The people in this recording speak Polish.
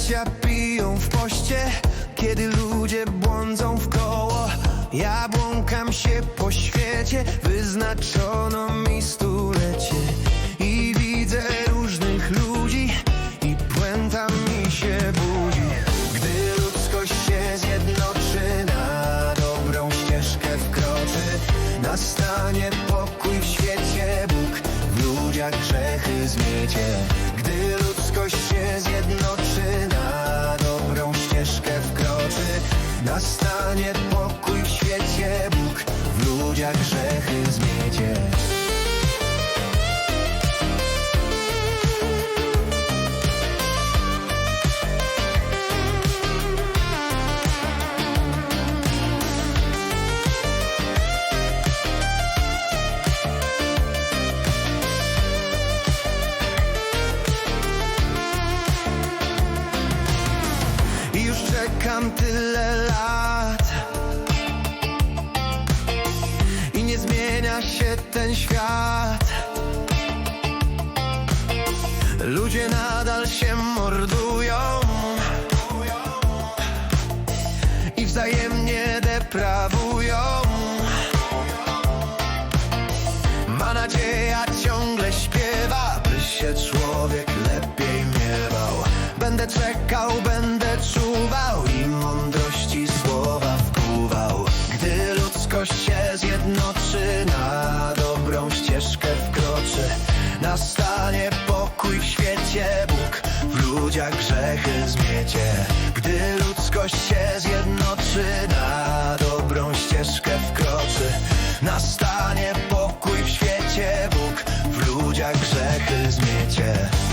bracia piją w poście, kiedy ludzie błądzą w koło. Ja błąkam się po świecie, wyznaczono mi stulecie. I widzę różnych ludzi, i puenta mi się budzi. Gdy ludzkość się zjednoczy, na dobrą ścieżkę wkroczy, nastanie pokój w świecie, Bóg w ludziach grzechy zmiecie. Gdy ludzkość ludziach grzechy zmiecie. Już czekam tyle lat się ten świat. Ludzie nadal się mordują. I wzajemnie deprawują. Ma nadzieja ciągle śpiewa, by się człowiek zjednoczy, na dobrą ścieżkę wkroczy, nastanie pokój w świecie, Bóg w ludziach grzechy zmiecie. Gdy ludzkość się zjednoczy, na dobrą ścieżkę wkroczy, nastanie pokój w świecie, Bóg w ludziach grzechy zmiecie.